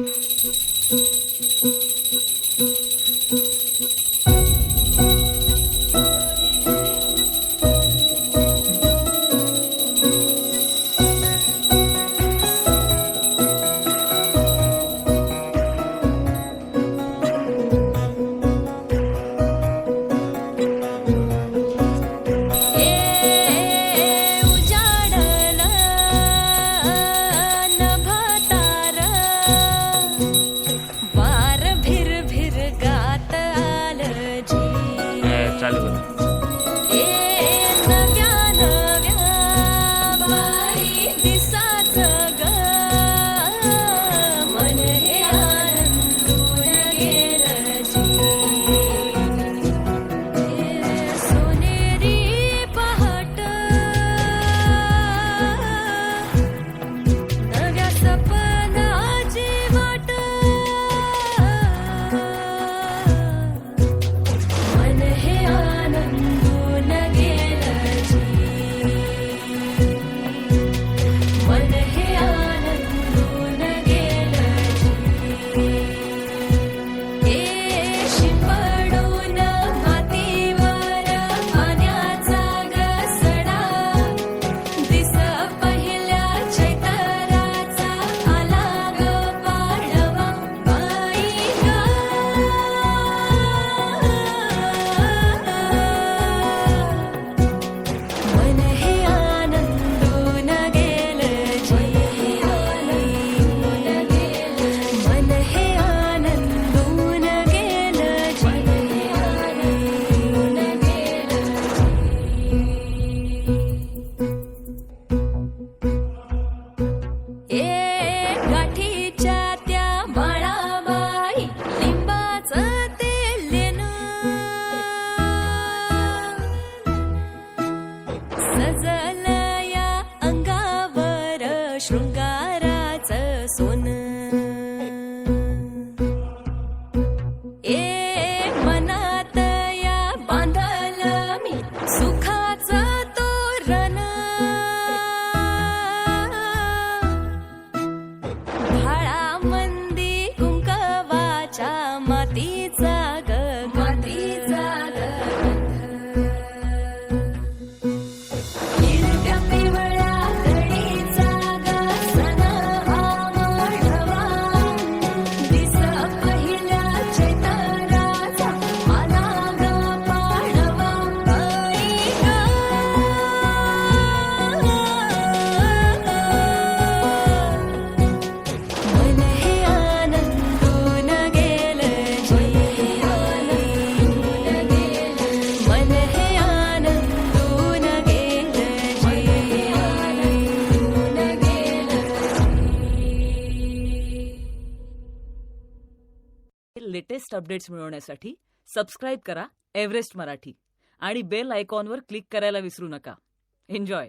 Música চালু করুন 勇敢 latest updates मिळवण्यासाठी सबस्क्राईब करा एव्हरेस्ट मराठी आणि बेल आयकॉनवर क्लिक करायला विसरू नका. एन्जॉय!